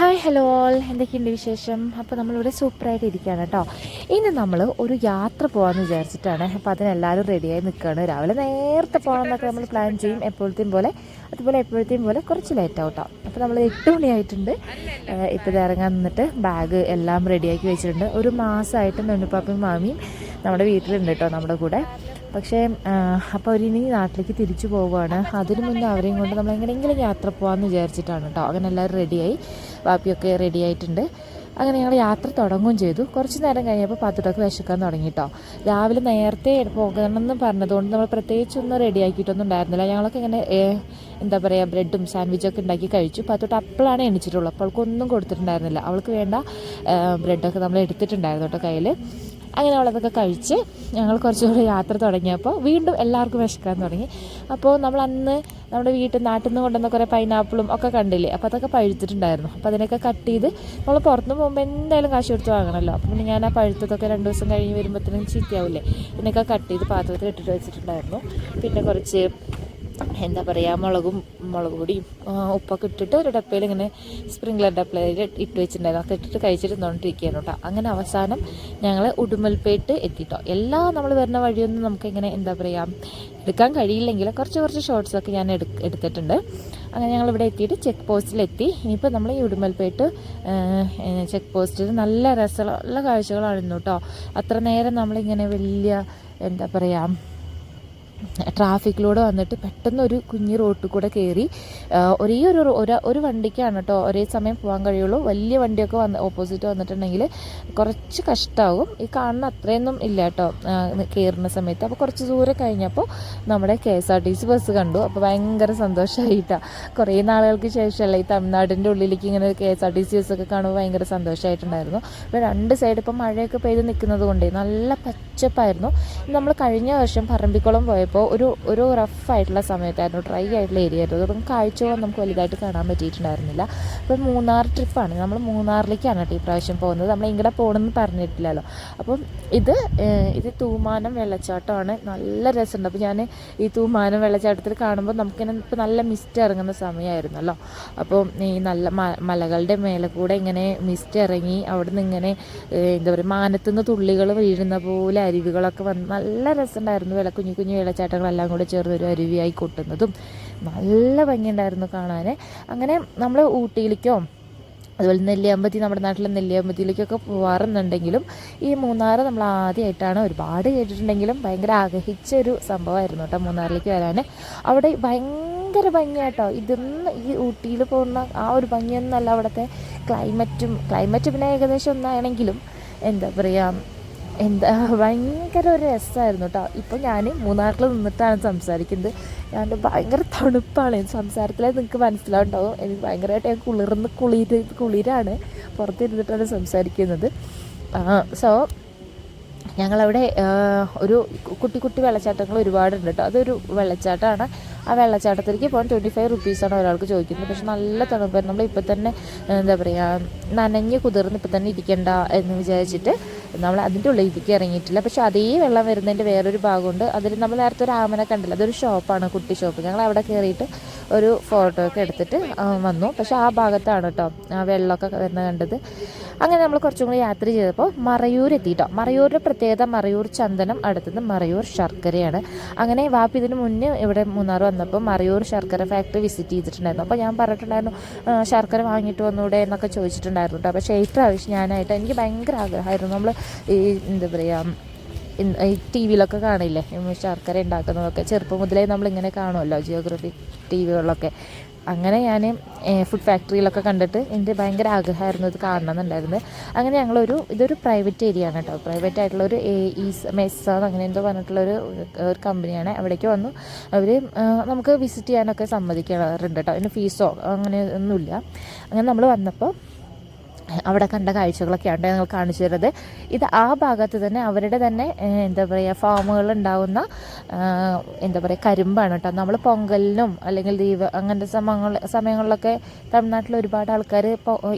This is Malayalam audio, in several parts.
ഹായ് ഹലോ ഓൾ എന്തൊക്കെയുണ്ട് വിശേഷം? അപ്പോൾ നമ്മളിവിടെ സൂപ്പറായിട്ട് ഇരിക്കുകയാണ് കേട്ടോ. ഇന്ന് നമ്മൾ ഒരു യാത്ര പോകാമെന്ന് വിചാരിച്ചിട്ടാണ്. അപ്പോൾ അതിനെല്ലാവരും റെഡിയായി നിൽക്കുകയാണ് രാവിലെ നേരത്തെ പോകണം എന്നൊക്കെ നമ്മൾ പ്ലാൻ ചെയ്യും. എപ്പോഴത്തെയും പോലെ അതുപോലെ എപ്പോഴത്തെയും പോലെ കുറച്ച് ലേറ്റ് ആവട്ടോ അപ്പോൾ നമ്മൾ എട്ട് മണിയായിട്ടുണ്ട്. ഇപ്പോൾ ഇറങ്ങാൻ നിന്നിട്ട് ബാഗ് എല്ലാം റെഡിയാക്കി വെച്ചിട്ടുണ്ട്. ഒരു മാസമായിട്ട് നുണ്ണിപ്പാപ്പയും മാമിയും നമ്മുടെ വീട്ടിലുണ്ട് കേട്ടോ നമ്മുടെ കൂടെ. പക്ഷേ അപ്പോൾ അവരിനി നാട്ടിലേക്ക് തിരിച്ചു പോവുകയാണ്. അതിനു മുന്നേ അവരെയും കൊണ്ട് നമ്മൾ എങ്ങനെയെങ്കിലും യാത്ര പോകാമെന്ന് വിചാരിച്ചിട്ടാണ് കേട്ടോ അങ്ങനെ എല്ലാവരും റെഡിയായി വാപ്പിയൊക്കെ റെഡി ആയിട്ടുണ്ട്. അങ്ങനെ ഞങ്ങൾ യാത്ര തുടങ്ങുകയും ചെയ്തു. കുറച്ച് നേരം കഴിഞ്ഞപ്പോൾ പത്തുട്ടൊക്കെ വിശക്കാൻ തുടങ്ങി കേട്ടോ രാവിലെ നേരത്തെ പോകണമെന്ന് പറഞ്ഞതുകൊണ്ട് നമ്മൾ പ്രത്യേകിച്ചൊന്നും റെഡിയാക്കിയിട്ടൊന്നും ഉണ്ടായിരുന്നില്ല. ഞങ്ങളൊക്കെ ഇങ്ങനെ എന്താ പറയുക ബ്രെഡും സാൻഡ്വിച്ചൊക്കെ ഉണ്ടാക്കി കഴിച്ചു. പത്തോട്ട് അപ്പോഴാണ് എണിച്ചിട്ടുള്ളൂ. അപ്പോൾ അവൾക്കൊന്നും കൊടുത്തിട്ടുണ്ടായിരുന്നില്ല. അവൾക്ക് വേണ്ട ബ്രെഡൊക്കെ നമ്മൾ എടുത്തിട്ടുണ്ടായിരുന്നു കേട്ടോ കയ്യിൽ അങ്ങനെ അവളതൊക്കെ കഴിച്ച് ഞങ്ങൾ കുറച്ചുകൂടി യാത്ര തുടങ്ങിയപ്പോൾ വീണ്ടും എല്ലാവർക്കും വിശക്കാൻ തുടങ്ങി. അപ്പോൾ നമ്മൾ അന്ന് നമ്മുടെ വീട്ടിൽ നാട്ടിൽ നിന്ന് കൊണ്ടുവന്ന കുറേ പൈനാപ്പിളും ഒക്കെ കണ്ടില്ലേ? അപ്പോൾ അതൊക്കെ പഴുത്തിട്ടുണ്ടായിരുന്നു. അപ്പോൾ അതിനൊക്കെ കട്ട് ചെയ്ത് നമ്മൾ പുറത്തു പോകുമ്പോൾ എന്തായാലും കാശ് കൊടുത്ത് വാങ്ങണമല്ലോ. അപ്പം പിന്നെ ഞാൻ ആ പഴുത്തതൊക്കെ രണ്ട് ദിവസം കഴിഞ്ഞ് വരുമ്പോഴത്തേനും ചീത്തയാവില്ലേ? ഇതിനൊക്കെ കട്ട് ചെയ്ത് പാത്രത്തിൽ ഇട്ടിട്ട് വെച്ചിട്ടുണ്ടായിരുന്നു. പിന്നെ കുറച്ച് എന്താ പറയുക മുളകും മുളക് പൊടിയും ഉപ്പൊക്കെ ഇട്ടിട്ട് ഒരു ഡപ്പയിൽ ഇങ്ങനെ സ്പ്രിംഗ്ലർ ഡപ്പയിൽ ഇട്ട് വെച്ചിട്ടുണ്ടായിരുന്നു. അതൊക്കെ ഇട്ടിട്ട് കഴിച്ചിട്ട് നിന്നോണ്ടിരിക്കുകയാണ് കേട്ടോ അങ്ങനെ അവസാനം ഞങ്ങൾ ഉടുമൽപേട്ട് എത്തിട്ടോ. എല്ലാ നമ്മൾ വരുന്ന വഴിയൊന്നും നമുക്ക് ഇങ്ങനെ എന്താ പറയുക എടുക്കാൻ കഴിയില്ലെങ്കിൽ കുറച്ച് കുറച്ച് ഷോർട്സൊക്കെ ഞാൻ എടു എടുത്തിട്ടുണ്ട്. അങ്ങനെ ഞങ്ങൾ ഇവിടെ എത്തിയിട്ട് ചെക്ക് പോസ്റ്റിലെത്തി ഇനിയിപ്പോൾ നമ്മൾ ഈ ഉടുമൽപേട്ട് ചെക്ക് പോസ്റ്റിൽ നല്ല രസമുള്ള കാഴ്ചകളാണ് കേട്ടോ അത്ര നേരം നമ്മളിങ്ങനെ വലിയ എന്താ പറയുക ട്രാഫിക്കിലൂടെ വന്നിട്ട് പെട്ടെന്ന് ഒരു കുഞ്ഞി റോട്ടിൽ കൂടെ കയറി ഒരേ ഒരു ഒരു വണ്ടിക്കാണ് കേട്ടോ. ഒരേ സമയം പോകാൻ കഴിയുള്ളൂ. വലിയ വണ്ടിയൊക്കെ വന്ന് ഓപ്പോസിറ്റ് വന്നിട്ടുണ്ടെങ്കിൽ കുറച്ച് കഷ്ടമാകും ഈ കാണുന്ന അത്രയൊന്നും ഇല്ല കേട്ടോ കയറുന്ന സമയത്ത്. അപ്പോൾ കുറച്ച് ദൂരെ കഴിഞ്ഞപ്പോൾ നമ്മുടെ K S R T C bus കണ്ടു. അപ്പോൾ ഭയങ്കര സന്തോഷമായിട്ടാണ് കുറേ നാളുകൾക്ക് ശേഷമല്ല ഈ തമിഴ്നാടിന്റെ ഉള്ളിലേക്ക് ഇങ്ങനെ K S R T C ബസ്സൊക്കെ കാണുമ്പോൾ ഭയങ്കര സന്തോഷമായിട്ടുണ്ടായിരുന്നു അപ്പോൾ രണ്ട് സൈഡ് ഇപ്പോൾ മഴയൊക്കെ പെയ്ത് നിൽക്കുന്നത് കൊണ്ടേ നല്ല പച്ചപ്പായിരുന്നു. നമ്മൾ കഴിഞ്ഞ വർഷം പറമ്പിക്കുളം പോയപ്പോൾ ഒരു ഒരു റഫ് ആയിട്ടുള്ള സമയത്തായിരുന്നു ഡ്രൈ ആയിട്ടുള്ള ഏരിയ ആയിരുന്നു. അതൊന്നും കാഴ്ചകളും നമുക്ക് വലുതായിട്ട് കാണാൻ പറ്റിയിട്ടുണ്ടായിരുന്നില്ല. അപ്പോൾ മൂന്നാർ ട്രിപ്പാണ് നമ്മൾ മൂന്നാറിലേക്കാണ് കേട്ടോ ഈ പ്രാവശ്യം പോകുന്നത്. നമ്മൾ ഇങ്ങടെ പോകണമെന്ന് പറഞ്ഞിട്ടില്ലല്ലോ. അപ്പം ഇത് ഇത് തൂമാനം വെള്ളച്ചാട്ടമാണ്. നല്ല രസമുണ്ട്. അപ്പോൾ ഞാൻ ഈ തൂമാനം വെള്ളച്ചാട്ടത്തിൽ കാണുമ്പോൾ നമുക്കിങ്ങനെ ഇപ്പോൾ നല്ല മിസ്റ്റ് ഇറങ്ങുന്ന സമയമായിരുന്നല്ലോ. അപ്പോൾ ഈ നല്ല മലകളുടെ മേലെ കൂടെ ഇങ്ങനെ മിസ്റ്റ് ഇറങ്ങി അവിടെ നിന്ന് ഇങ്ങനെ എന്താ പറയുക മാനത്തുനിന്ന് തുള്ളികൾ വീഴുന്ന പോലെ അരുവികളൊക്കെ വന്ന് നല്ല രസമുണ്ടായിരുന്നു. വില കുഞ്ഞു കുഞ്ഞു വെള്ളച്ചാട്ടങ്ങളെല്ലാം കൂടെ ചേർന്ന് ഒരു അരുവിയായി കൊട്ടുന്നതും നല്ല ഭംഗിയുണ്ടായിരുന്നു കാണാൻ അങ്ങനെ നമ്മൾ ഊട്ടിയിലേക്കോ അതുപോലെ നെല്ലിയാമ്പതി നമ്മുടെ നാട്ടിലെ നെല്ലിയാമ്പതിയിലേക്കൊക്കെ പോകാറുണ്ടെങ്കിലും ഈ മൂന്നാർ നമ്മൾ ആദ്യമായിട്ടാണ് ഒരുപാട് കേട്ടിട്ടുണ്ടെങ്കിലും ഭയങ്കര ആഗ്രഹിച്ച ഒരു സംഭവമായിരുന്നു കേട്ടോ മൂന്നാറിലേക്ക് വരാൻ അവിടെ ഭയങ്കര ഭംഗിയാട്ടോ. ഇതൊന്നും ഈ ഊട്ടിയിൽ പോകുന്ന ആ ഒരു ഭംഗിയൊന്നുമല്ല അവിടുത്തെ ക്ലൈമറ്റും ക്ലൈമറ്റ് പിന്നെ ഏകദേശം ഒന്നാണെങ്കിലും എന്താ പറയുക എന്താ ഭയങ്കര ഒരു രസമായിരുന്നു കേട്ടോ ഇപ്പോൾ ഞാൻ മൂന്നാറിൽ നിന്നിട്ടാണ് സംസാരിക്കുന്നത്. ഞാൻ ഭയങ്കര തണുപ്പാണ്. സംസാരത്തിലേ നിങ്ങൾക്ക് മനസ്സിലാവുണ്ടാവും. എനിക്ക് ഭയങ്കരമായിട്ട് ഞാൻ കുളിർന്ന് കുളിര് കുളിരാണ് പുറത്തിരുന്നിട്ടാണ് സംസാരിക്കുന്നത്. സോ ഞങ്ങളവിടെ ഒരു കുട്ടി കുട്ടി വെള്ളച്ചാട്ടങ്ങൾ ഒരുപാടുണ്ട് കേട്ടോ അതൊരു വെള്ളച്ചാട്ടമാണ് ആ വെള്ളച്ചാട്ടത്തിലേക്ക് പോകാൻ ട്വന്റി ഫൈവ് റുപ്പീസാണ് ഒരാൾക്ക് ചോദിക്കുന്നത്. പക്ഷെ നല്ല തണുപ്പായിരുന്നു. നമ്മൾ ഇപ്പം തന്നെ എന്താ പറയുക നനഞ്ഞ് കുതിർന്ന് ഇപ്പം തന്നെ ഇരിക്കണ്ട എന്ന് വിചാരിച്ചിട്ട് നമ്മൾ അതിന്റെ ഉള്ളിലേക്ക് ഇറങ്ങിയിട്ടില്ല. പക്ഷേ അതേ വെള്ളം വരുന്നതിന്റെ വേറൊരു ഭാഗമുണ്ട്. അതിൽ നമ്മൾ നേരത്തെ ഒരു ആമനെ കണ്ടില്ല? അതൊരു ഷോപ്പാണ് കുട്ടി ഷോപ്പ് ഞങ്ങൾ അവിടെ കയറിയിട്ട് ഒരു ഫോട്ടോ ഒക്കെ എടുത്തിട്ട് വന്നു. പക്ഷെ ആ ഭാഗത്താണ് കേട്ടോ ആ വെള്ളമൊക്കെ വരുന്ന കണ്ടത്. അങ്ങനെ നമ്മൾ കുറച്ചും കൂടി യാത്ര ചെയ്തപ്പോൾ മറയൂർ എത്തി എത്തിയിട്ടോ മറയൂരിന്റെ പ്രത്യേകത മറയൂർ ചന്ദനം അടുത്തത് മറയൂർ ശർക്കരയാണ്. അങ്ങനെ വാപ്പി ഇതിന് മുന്നേ ഇവിടെ മൂന്നാർ വന്നപ്പോൾ മറയൂർ ശർക്കര ഫാക്ടറി വിസിറ്റ് ചെയ്തിട്ടുണ്ടായിരുന്നു. അപ്പോൾ ഞാൻ പറഞ്ഞിട്ടുണ്ടായിരുന്നു ശർക്കര വാങ്ങിയിട്ട് വന്നൂടെ എന്നൊക്കെ ചോദിച്ചിട്ടുണ്ടായിരുന്നു കേട്ടോ പക്ഷേ ഇപ്രാവശ്യം ഞാനായിട്ട് എനിക്ക് ഭയങ്കര ആഗ്രഹമായിരുന്നു. നമ്മൾ ഈ എന്താ പറയുക ടി വിയിലൊക്കെ കാണില്ലേ? ശർക്കര ഉണ്ടാക്കുന്നതൊക്കെ. ചെറുപ്പം മുതലേ നമ്മളിങ്ങനെ കാണുമല്ലോ ജിയോഗ്രഫി ടി വികളിലൊക്കെ. അങ്ങനെ ഞാൻ ഫുഡ് ഫാക്ടറിയിലൊക്കെ കണ്ടിട്ട് എന്റെ ഭയങ്കര ആഗ്രഹമായിരുന്നു ഇത് കാണണമെന്നുണ്ടായിരുന്നു. അങ്ങനെ ഞങ്ങളൊരു ഇതൊരു പ്രൈവറ്റ് ഏരിയ ആണ് കേട്ടോ പ്രൈവറ്റ് ആയിട്ടുള്ള ഒരു ഈസ് മെസ്സ അങ്ങനെ എന്തോ പറഞ്ഞിട്ടുള്ളൊരു ഒരു കമ്പനിയാണ്. അവിടേക്ക് വന്നു. അവർ നമുക്ക് വിസിറ്റ് ചെയ്യാനൊക്കെ സമ്മതിക്കാറുണ്ട് കേട്ടോ അതിന് ഫീസോ അങ്ങനെ ഒന്നുമില്ല. അങ്ങനെ നമ്മൾ വന്നപ്പോൾ അവിടെ കണ്ട കാഴ്ചകളൊക്കെയാണ് ഞങ്ങൾ കാണിച്ചു തരുന്നത്. ഇത് ആ ഭാഗത്ത് തന്നെ അവരുടെ തന്നെ എന്താ പറയുക ഫാമുകൾ ഉണ്ടാവുന്ന എന്താ പറയുക കരിമ്പാണ് കേട്ടോ. നമ്മൾ പൊങ്കലിനും അല്ലെങ്കിൽ ദീപ അങ്ങനത്തെ സമയങ്ങൾ സമയങ്ങളിലൊക്കെ തമിഴ്നാട്ടിൽ ഒരുപാട് ആൾക്കാർ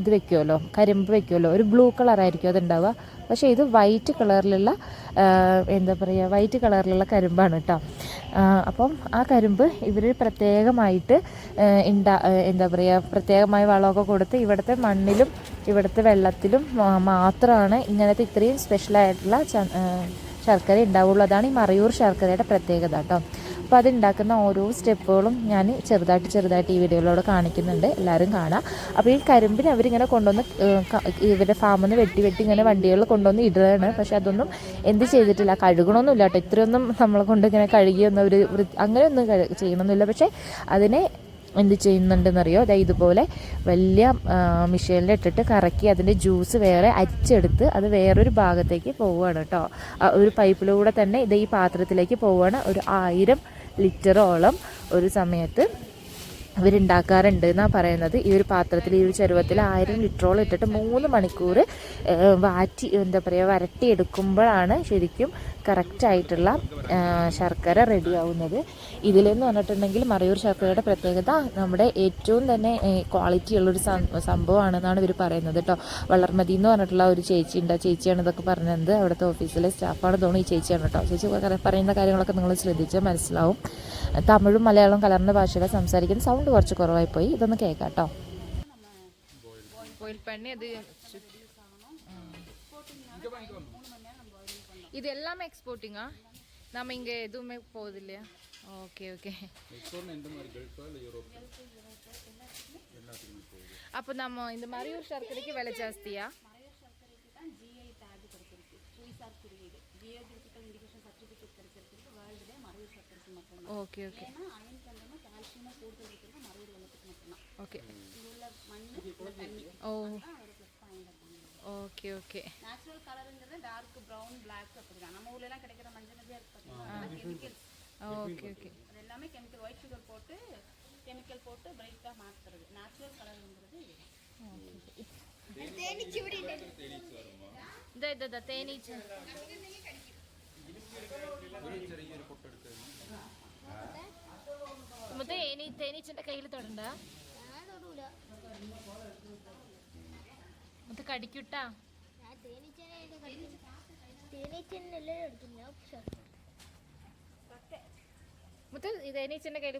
ഇത് വെക്കുമല്ലോ കരിമ്പ് വെക്കുമല്ലോ ഒരു ബ്ലൂ കളറായിരിക്കും അതുണ്ടാവുക. പക്ഷേ ഇത് വൈറ്റ് കളറിലുള്ള എന്താ പറയുക വൈറ്റ് കളറിലുള്ള കരിമ്പാണ് കേട്ടോ. അപ്പം ആ കരിമ്പ് ഇവർ പ്രത്യേകമായിട്ട് ഉണ്ടാ എന്താ പറയുക പ്രത്യേകമായി വളമൊക്കെ കൊടുത്ത് ഇവിടുത്തെ മണ്ണിലും ഇവിടുത്തെ വെള്ളത്തിലും മാത്രമാണ് ഇങ്ങനത്തെ ഇത്രയും സ്പെഷ്യലായിട്ടുള്ള ശർക്കര ഉണ്ടാവുള്ളൂ. അതാണ് ഈ മറയൂർ ശർക്കരയുടെ പ്രത്യേകത കേട്ടോ. അപ്പോൾ അത് ഉണ്ടാക്കുന്ന ഓരോ സ്റ്റെപ്പുകളും ഞാൻ ചെറുതായിട്ട് ചെറുതായിട്ട് ഈ വീഡിയോയിലൂടെ കാണിക്കുന്നുണ്ട്. എല്ലാവരും കാണാം. അപ്പോൾ ഈ കരിമ്പിന് അവരിങ്ങനെ കൊണ്ടുവന്ന് ഇവരുടെ ഫാമിൽ നിന്ന് വെട്ടി വെട്ടി ഇങ്ങനെ വണ്ടികളിൽ കൊണ്ടുവന്ന് ഇടുകയാണ്. പക്ഷേ അതൊന്നും എന്ത് ചെയ്തിട്ടില്ല. കഴുകണമൊന്നുമില്ല കേട്ടോ. ഇത്രയൊന്നും നമ്മളെ കൊണ്ട് ഇങ്ങനെ കഴുകിയൊന്നും അവർ അങ്ങനെയൊന്നും ചെയ്യണമെന്നില്ല പക്ഷേ അതിനെ എന്ത് ചെയ്യുന്നുണ്ടെന്നറിയോ? അതായത് ഇതുപോലെ വലിയ മിഷീനിൽ ഇട്ടിട്ട് കറക്കി അതിന്റെ ജ്യൂസ് വേറെ അരിച്ചെടുത്ത് അത് വേറൊരു ഭാഗത്തേക്ക് പോവുകയാണ് കേട്ടോ. ഒരു പൈപ്പിലൂടെ തന്നെ ഇത് ഈ പാത്രത്തിലേക്ക് പോവുകയാണ്. ഒരു ആയിരം ലിറ്ററോളം ഒരു സമയത്ത് ഇവരുണ്ടാക്കാറുണ്ട് എന്നാണ് പറയുന്നത്. ഈ ഒരു പാത്രത്തിൽ ഈ ഒരു ചരുവത്തിൽ ആയിരം ലിറ്ററോളം ഇട്ടിട്ട് മൂന്ന് മണിക്കൂർ വാറ്റി എന്താ പറയുക വരട്ടിയെടുക്കുമ്പോഴാണ് ശരിക്കും കറക്റ്റായിട്ടുള്ള ശർക്കര റെഡിയാവുന്നത്. ഇതിലെന്ന് പറഞ്ഞിട്ടുണ്ടെങ്കിൽ മറയൂർ ശർക്കരയുടെ പ്രത്യേകത നമ്മുടെ ഏറ്റവും തന്നെ ക്വാളിറ്റി ഉള്ളൊരു സംഭവമാണെന്നാണ് ഇവർ പറയുന്നത് കേട്ടോ വളർമതി എന്ന് പറഞ്ഞിട്ടുള്ള ഒരു ചേച്ചി ഉണ്ട് ആ ചേച്ചിയാണ് ഇതൊക്കെ പറഞ്ഞത്. അവിടുത്തെ ഓഫീസിലെ സ്റ്റാഫാണ് തോന്നുന്നു ഈ ചേച്ചിയാണ് കേട്ടോ ചേച്ചി പറയുന്ന കാര്യങ്ങളൊക്കെ നിങ്ങൾ ശ്രദ്ധിച്ചാൽ മനസ്സിലാവും. തമിഴും മലയാളവും കലർന്ന ഭാഷയിലാണ് സംസാരിക്കുന്ന സൗണ്ട് കുറച്ച് കുറവായി പോയി ഇതൊന്ന് കേൾക്കാം കേട്ടോ ബോയിൽ പണി അത് இது எல்லாமே எக்ஸ்போர்ட்டிங்கா நம்ம இங்க எதுவுமே போகுது இல்லையா ஓகே ஓகே அப்போ நம்ம இந்த மறையூர் சர்க்கரைக்கு விலை ஜாஸ்தியா? ஓகே ஓகே ஓகே ஓ. ஓகே ஓகே நேச்சுரல் கலருங்கிறது டார்க் ப்ரௌன் பிளாக் அப்படிதான் நம்ம ஊர்ல எல்லாம் கிடைக்கிற மஞ்சள் நதியா இருக்கு பார்த்தீங்களா கெமிக்கல்ஸ் ஓகே ஓகே அது எல்லாமே கெமிக்கல் ஒயிட் சுகர் போட்டு கெமிக்கல் போட்டு பிரைட்டா மாத்துறது நேச்சுரல் கலருங்கிறது இந்த இந்த இந்த தேனீச்ச മുത്ത ഏനി തേനീച്ചന്റെ കയ്യിൽ തൊടണ്ട മുത്ത കടിക്കൂട്ടാ. മുത്ത് തേനീച്ചന്റെ കയ്യിൽ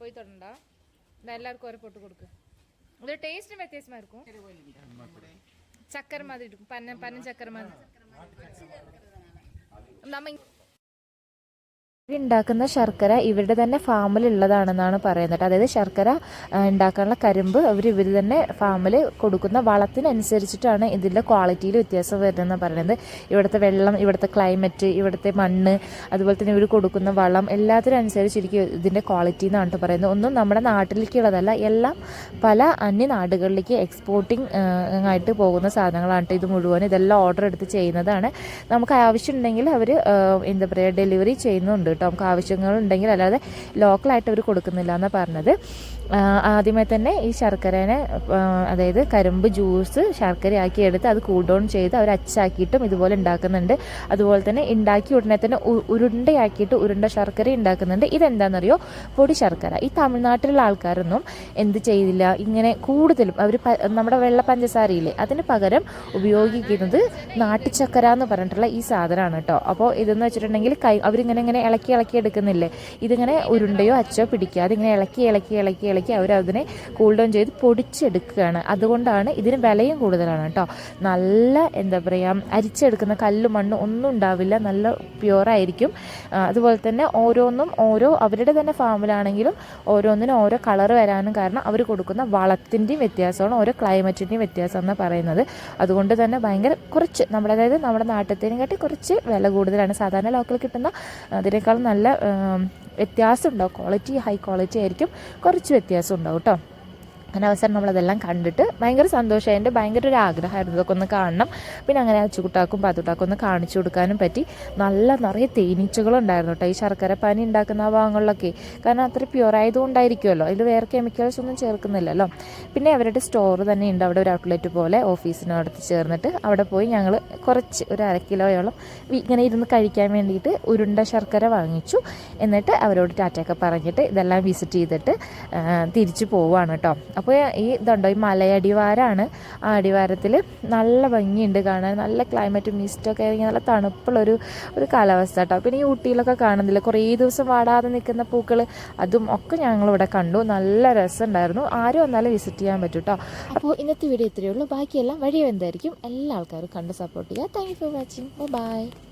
പോയി തൊടണ്ട. എല്ലാവർക്കും ഓരോ പൊട്ട് കൊടുക്കും. ഇത് ടേസ്റ്റും വ്യത്യാസമാ ഇരിക്കും ചക്കര മാതിരി ഇരിക്കും പന്ന പന്ന മാതിരി നമ്മ ഉണ്ടാക്കുന്ന ശർക്കര ഇവരുടെ തന്നെ ഫാമിൽ ഉള്ളതാണെന്നാണ് പറയുന്നത്. അതായത് ശർക്കര ഉണ്ടാക്കാനുള്ള കരിമ്പ് അവർ ഇവർ തന്നെ ഫാമിൽ കൊടുക്കുന്ന വളത്തിനനുസരിച്ചിട്ടാണ് ഇതിന്റെ ക്വാളിറ്റിയിൽ വ്യത്യാസം വരുന്നതെന്ന് പറയുന്നത്. ഇവിടുത്തെ വെള്ളം ഇവിടുത്തെ ക്ലൈമറ്റ് ഇവിടുത്തെ മണ്ണ് അതുപോലെ തന്നെ ഇവർ കൊടുക്കുന്ന വളം എല്ലാത്തിനനുസരിച്ചിരിക്കും ഇതിന്റെ ക്വാളിറ്റി എന്നാണ് പറയുന്നത്. ഒന്നും നമ്മുടെ നാട്ടിലേക്കുള്ളതല്ല എല്ലാം പല അന്യ നാടുകളിലേക്ക് എക്സ്പോർട്ടിങ് ആയിട്ട് പോകുന്ന സാധനങ്ങളാണ് ഇത് മുഴുവൻ ഇതെല്ലാം ഓർഡർ എടുത്ത് ചെയ്യുന്നതാണ്. നമുക്ക് ആവശ്യമുണ്ടെങ്കിൽ അവർ എന്താ പറയുക ഡെലിവറി ചെയ്യുന്നുണ്ട് കേട്ടോ. നമുക്ക് ആവശ്യങ്ങളുണ്ടെങ്കിൽ അല്ലാതെ ലോക്കലായിട്ട് അവർ കൊടുക്കുന്നില്ല എന്നാണ് പറഞ്ഞത്. ആദ്യമേ തന്നെ ഈ ശർക്കരനെ അതായത് കരിമ്പ് ജ്യൂസ് ശർക്കരയാക്കി എടുത്ത് അത് കൂൾ ഡൗൺ ചെയ്ത് അവർ അച്ചാക്കിയിട്ടും ഇതുപോലെ ഉണ്ടാക്കുന്നുണ്ട്. അതുപോലെ തന്നെ ഉണ്ടാക്കി ഉടനെ തന്നെ ഉരുണ്ടയാക്കിയിട്ട് ഉരുണ്ട ശർക്കര ഉണ്ടാക്കുന്നുണ്ട് ഇതെന്താണെന്നറിയോ പൊടി ശർക്കര. ഈ തമിഴ്നാട്ടിലുള്ള ആൾക്കാരൊന്നും എന്ത് ചെയ്തില്ല. ഇങ്ങനെ കൂടുതലും അവർ നമ്മുടെ വെള്ള പഞ്ചസാരയില്ലേ അതിന് പകരം ഉപയോഗിക്കുന്നത് നാട്ടുചക്കര എന്ന് പറഞ്ഞിട്ടുള്ള ഈ സാധനമാണ് കേട്ടോ. അപ്പോൾ ഇതെന്ന് വെച്ചിട്ടുണ്ടെങ്കിൽ കൈ അവരിങ്ങനെ ഇങ്ങനെ ഇളക്കി ഇളക്കി എടുക്കുന്നില്ലേ? ഇതിങ്ങനെ ഉരുണ്ടയോ അച്ചോ പിടിക്കാതെ ഇങ്ങനെ ഇളക്കി ഇളക്കി ഇളക്കി ഇളക്കി അവരതിനെ കൂൾ ഡൗൺ ചെയ്ത് പൊടിച്ചെടുക്കുകയാണ്. അതുകൊണ്ടാണ് ഇതിന് വിലയും കൂടുതലാണ് കേട്ടോ. നല്ല എന്താ പറയുക അരിച്ചെടുക്കുന്ന കല്ല് മണ്ണ് ഒന്നും ഉണ്ടാവില്ല. നല്ല പ്യുവറായിരിക്കും അതുപോലെ തന്നെ ഓരോന്നും ഓരോ അവരുടെ തന്നെ ഫാമിലാണെങ്കിലും ഓരോന്നിനും ഓരോ കളർ വരാനും കാരണം അവർ കൊടുക്കുന്ന വളത്തിന്റെയും വ്യത്യാസമാണ് ഓരോ ക്ലൈമറ്റിന്റെയും വ്യത്യാസം എന്ന് പറയുന്നത്. അതുകൊണ്ട് തന്നെ ഭയങ്കര കുറച്ച് നമ്മുടെ അതായത് നമ്മുടെ നാട്ടിലത്തേനും കാട്ടി കുറച്ച് വില കൂടുതലാണ്. സാധാരണ ലോക്കൽ കിട്ടുന്ന അതിനേക്കാളും നല്ല വ്യത്യാസം ഉണ്ടാവും ക്വാളിറ്റി ഹൈ ക്വാളിറ്റി ആയിരിക്കും. കുറച്ച് വ്യത്യാസം ഉണ്ടാവും കേട്ടോ അങ്ങനെ അവസരം നമ്മളതെല്ലാം കണ്ടിട്ട് ഭയങ്കര സന്തോഷമായി എന്റെ ഭയങ്കര ഒരു ആഗ്രഹമായിരുന്നു ഇതൊക്കെ ഒന്ന് കാണണം. പിന്നെ അങ്ങനെ അച്ചുകുട്ടാക്കും പാത്തുട്ടാക്കും ഒന്ന് കാണിച്ചു കൊടുക്കാനും പറ്റി. നല്ല നിറയെ തേനീച്ചകളുണ്ടായിരുന്നു കേട്ടോ. ഈ ശർക്കര പാനി ഉണ്ടാക്കുന്ന ആ ഭാഗങ്ങളിലൊക്കെ. കാരണം അത്ര പ്യുവർ ആയതുകൊണ്ടായിരിക്കുമല്ലോ. അതിൽ വേറെ കെമിക്കൽസ് ഒന്നും ചേർക്കുന്നില്ലല്ലോ. പിന്നെ അവരുടെ സ്റ്റോർ തന്നെ ഉണ്ട് അവിടെ ഒരു ഔട്ട്ലെറ്റ് പോലെ ഓഫീസിനടുത്ത് ചേർന്നിട്ട് അവിടെ പോയി ഞങ്ങൾ കുറച്ച് ഒരു അര കിലോയോളം ഇങ്ങനെ ഇരുന്ന് കഴിക്കാൻ വേണ്ടിയിട്ട് ഉരുണ്ട ശർക്കര വാങ്ങിച്ചു. എന്നിട്ട് അവരോട് ടാറ്റയൊക്കെ പറഞ്ഞിട്ട് ഇതെല്ലാം വിസിറ്റ് ചെയ്തിട്ട് തിരിച്ചു പോവുകയാണ് കേട്ടോ. അപ്പോൾ ഈ ഇതുണ്ടോ ഈ മലയടിവാരമാണ് ആ അടിവാരത്തിൽ നല്ല ഭംഗിയുണ്ട് കാണാൻ. നല്ല ക്ലൈമറ്റ് മിസ്റ്റൊക്കെ ആയിരിക്കും നല്ല തണുപ്പുള്ളൊരു ഒരു കാലാവസ്ഥ കേട്ടോ. പിന്നെ ഈ ഊട്ടിയിലൊക്കെ കാണുന്നില്ല കുറേ ദിവസം വാടാതെ നിൽക്കുന്ന പൂക്കൾ അതും ഒക്കെ ഞങ്ങളിവിടെ കണ്ടു. നല്ല രസമുണ്ടായിരുന്നു. ആരും വന്നാലും വിസിറ്റ് ചെയ്യാൻ പറ്റും കേട്ടോ. അപ്പോൾ ഇന്നത്തെ വീഡിയോ ഇത്രയേ ഉള്ളൂ. ബാക്കിയെല്ലാം വഴിയെ എന്തായിരിക്കും? എല്ലാ ആൾക്കാരും കണ്ട് സപ്പോർട്ട് ചെയ്യുക. Thank you for watching bye